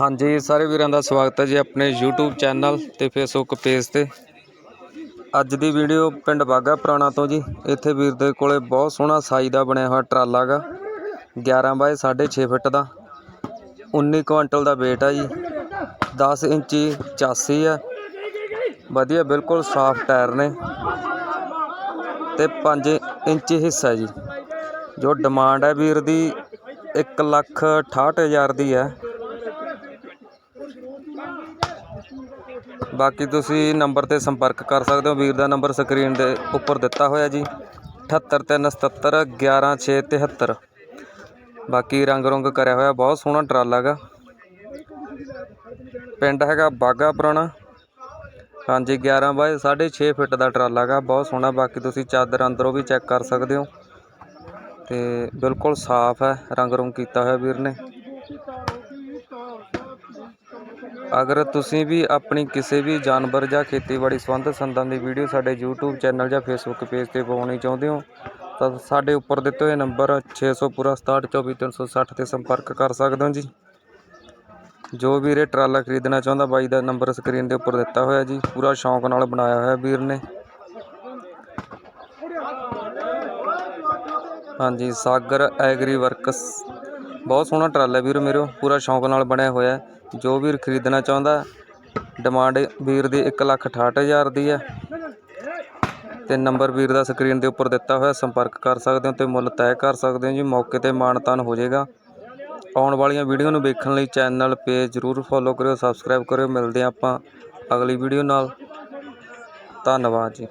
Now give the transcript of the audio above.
ਹਾਂਜੀ ਸਾਰੇ ਵੀਰਾਂ ਦਾ ਸਵਾਗਤ ਹੈ ਜੀ ਆਪਣੇ YouTube ਚੈਨਲ ਤੇ Facebook ਪੇਜ ਤੇ। ਅੱਜ ਦੀ ਵੀਡੀਓ ਪਿੰਡ ਬਾਗਾ ਪੁਰਾਣਾ ਤੋਂ ਜੀ। ਇੱਥੇ ਵੀਰ ਦੇ ਕੋਲੇ ਬਹੁਤ ਸੋਹਣਾ ਸਾਈ ਦਾ ਬਣਿਆ ਹੋਇਆ ਟਰਾਲਾ ਗਾ। 11 ਬਾਏ 6.5 ਫੁੱਟ ਦਾ। 19 ਕੁਇੰਟਲ ਦਾ weight ਆ ਜੀ। 10 ਇੰਚੀ ਚਾਸੀ ਆ। ਵਧੀਆ, ਬਿਲਕੁਲ ਸਾਫ਼ ਟਾਇਰ ਨੇ। ਤੇ 5 ਇੰਚੀ ਹਿੱਸਾ ਜੀ। ਜੋ ਡਿਮਾਂਡ ਹੈ ਵੀਰ ਦੀ ਇੱਕ ਲੱਖ 68000 ਦੀ ਹੈ। ਬਾਕੀ ਤੁਸੀਂ ਨੰਬਰ ਤੇ ਸੰਪਰਕ ਕਰ ਸਕਦੇ ਹੋ। ਵੀਰ ਦਾ ਨੰਬਰ ਸਕਰੀਨ ਦੇ ਉੱਪਰ ਦਿੱਤਾ ਹੋਇਆ ਜੀ। 78377 11673 ਬਾਕੀ ਰੰਗ ਰੁੰਗ ਕਰਿਆ ਹੋਇਆ, ਬਹੁਤ ਸੋਹਣਾ ਟਰਾਲਾ ਹੈਗਾ। ਪਿੰਡ ਹੈਗਾ ਬਾਗਾ ਪੁਰਾਣਾ। ਹਾਂਜੀ 11 ਬਾਏ 6.5 ਫਿੱਟ ਦਾ ਟਰਾਲਾ ਹੈਗਾ, ਬਹੁਤ ਸੋਹਣਾ। ਬਾਕੀ ਤੁਸੀਂ ਚਾਦਰ ਅੰਦਰੋਂ ਵੀ ਚੈੱਕ ਕਰ ਸਕਦੇ ਹੋ। ਤੇ ਬਿਲਕੁਲ ਸਾਫ਼ ਹੈ, ਰੰਗ ਰੁੰਗ ਕੀਤਾ ਹੋਇਆ ਵੀਰ ਨੇ। ਅਗਰ ਤੁਸੀਂ ਵੀ ਆਪਣੀ ਕਿਸੇ ਵੀ ਜਾਨਵਰ ਜਾਂ ਖੇਤੀਬਾੜੀ ਸੰਬੰਧਿਤ ਸੰਦਾਂ ਦੀ ਵੀਡੀਓ ਸਾਡੇ YouTube ਚੈਨਲ ਜਾਂ Facebook ਪੇਜ ਤੇ ਪਾਉਣੀ ਚਾਹੁੰਦੇ ਹੋ, ਤਾਂ ਸਾਡੇ ਉੱਪਰ ਦਿੱਤੇ ਹੋਏ ਨੰਬਰ 600 ਪੂਰਾ 6724 ਤੇ ਸੰਪਰਕ ਕਰ ਸਕਦੇ ਹੋ ਜੀ। ਜੋ ਵੀਰ ਇਹ ਟਰਾਲਾ ਖਰੀਦਣਾ ਚਾਹੁੰਦਾ ਬਾਈ ਦਾ ਨੰਬਰ ਸਕਰੀਨ ਦੇ ਉੱਪਰ ਦਿੱਤਾ ਹੋਇਆ ਜੀ, ਪੂਰਾ ਸ਼ੌਂਕ ਨਾਲ ਬਣਾਇਆ ਹੋਇਆ ਵੀਰ ਨੇ। ਹਾਂਜੀ, ਸਾਗਰ ਐਗਰੀ ਵਰਕਸ ਬਹੁਤ ਸੋਹਣਾ ਟਰਾਲਾ ਵੀਰ ਮੇਰੋ, ਪੂਰਾ ਸ਼ੌਂਕ ਨਾਲ ਬਣਿਆ ਹੋਇਆ ਜੋ ਵੀਰ ਖਰੀਦਣਾ ਚਾਹੁੰਦਾ ਡਿਮਾਂਡ ਵੀਰ ਦੀ 168000 ਦੀ ਹੈ। ਤੇ ਨੰਬਰ ਵੀਰ ਦਾ ਸਕਰੀਨ ਦੇ ਉੱਪਰ ਦਿੱਤਾ ਹੋਇਆ, ਸੰਪਰਕ ਕਰ ਸਕਦੇ ਹੋ ਤੇ ਮੁੱਲ ਤੈਅ ਕਰ ਸਕਦੇ ਹੋ ਜੀ, ਮੌਕੇ ਤੇ ਮਾਨਤਾਨ ਹੋ ਜਾਏਗਾ। ਆਉਣ ਵਾਲੀਆਂ ਵੀਡੀਓ ਨੂੰ ਵੇਖਣ ਲਈ ਚੈਨਲ ਪੇਜ ਜ਼ਰੂਰ ਫੋਲੋ ਕਰਿਓ ਸਬਸਕ੍ਰਾਈਬ ਕਰਿਓ। ਮਿਲਦੇ ਹਾਂ ਆਪਾਂ ਅਗਲੀ ਵੀਡੀਓ ਨਾਲ। ਧੰਨਵਾਦ ਜੀ।